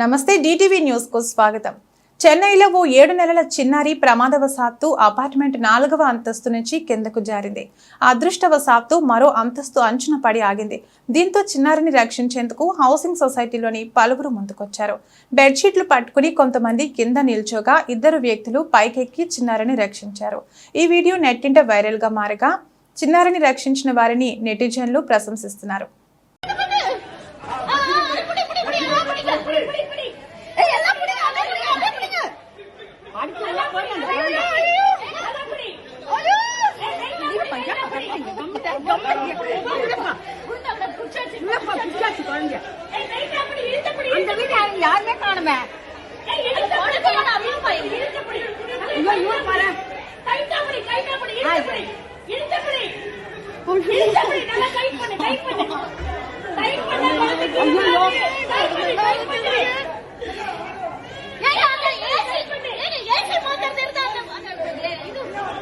నమస్తే డిటీవీ న్యూస్కు స్వాగతం. చెన్నైలో ఓ ఏడు నెలల చిన్నారి ప్రమాదవశాత్తు అపార్ట్మెంట్ నాలుగవ అంతస్తు నుంచి కిందకు జారింది. అదృష్టవశాత్తు మరో అంతస్తు అంచున పడి ఆగింది. దీంతో చిన్నారిని రక్షించేందుకు హౌసింగ్ సొసైటీలోని పలువురు ముందుకొచ్చారు. బెడ్షీట్లు పట్టుకుని కొంతమంది కింద నిల్చోగా ఇద్దరు వ్యక్తులు పైకెక్కి చిన్నారిని రక్షించారు. ఈ వీడియో నెట్టింట వైరల్గా మారగా చిన్నారిని రక్షించిన వారిని నెటిజన్లు ప్రశంసిస్తున్నారు. அந்த வீட்டு யாருமே காணுமே.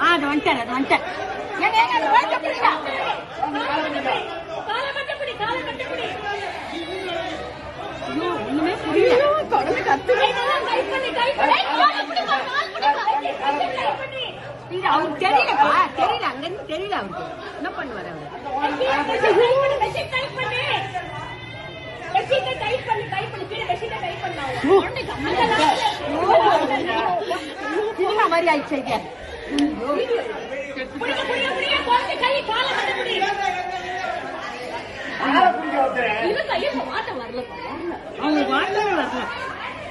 அது வந்துட்டார் அது வந்துட்டார். அவருக்கு தெரியலப்பா தெரியல அங்க தெரியல அவருக்கு என்ன மாதிரி ஆயிடுச்சு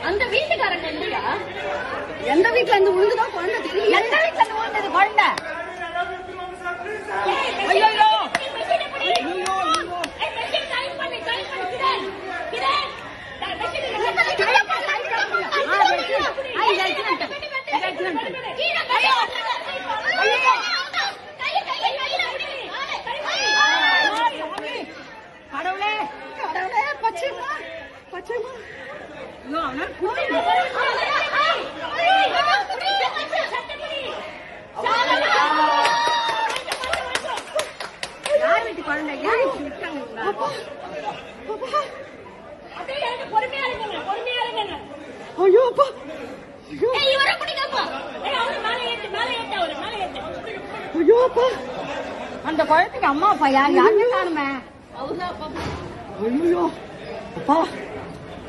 அந்த வீட்டுக்காரங்க எந்த வீட்டுல இருந்து விழுந்துதான் குழந்தை எந்த வீட்டுல இருந்து விழுந்தது குழந்தை ஐயோ ஐயோ கடவுளே கடவுளே பச்சைமா பச்சைமா ஐயோ அவனால புரியல யார் வீட்டு குழந்தை யார் இப்படி விட்டாங்க இவங்கள? ஐயோ அப்பா ஐயோ ஐயோ அப்பா அந்த குழந்தைக்கு அம்மா அப்பா யார்? யாருமே காணுமே ஐயோ. அப்பா.